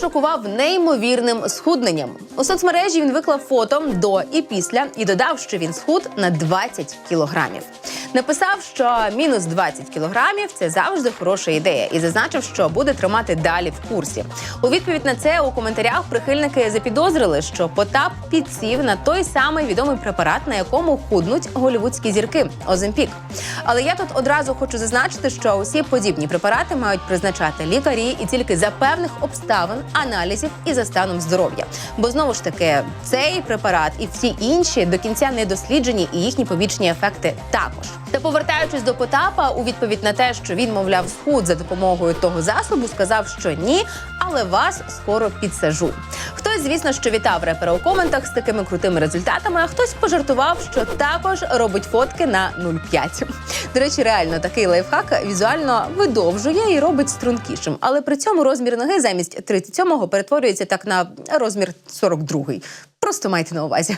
Шокував неймовірним схудненням. У соцмережі він виклав фото до і після і додав, що він схуд на 20 кілограмів. Написав, що мінус 20 кілограмів це завжди хороша ідея, і зазначив, що буде тримати далі в курсі. У відповідь на це у коментарях прихильники запідозрили, що Потап підсів на той самий відомий препарат, на якому худнуть голівудські зірки Оземпік. Але я тут одразу хочу зазначити, що усі подібні препарати мають призначати лікарі і тільки за певних обставин, аналізів і за станом здоров'я. Бо знову ж таки, цей препарат і всі інші до кінця не досліджені, і їхні побічні ефекти також. Та повертаючись до Потапа, у відповідь на те, що він, мовляв, схуд за допомогою того засобу, сказав, що ні, але вас скоро підсажу. Хтось, звісно, що вітав репера у коментах з такими крутими результатами, а хтось пожартував, що також робить фотки на 0,5. До речі, реально такий лайфхак візуально видовжує і робить стрункішим. Але при цьому розмір ноги замість 37-го перетворюється так на розмір 42-й. Просто майте на увазі.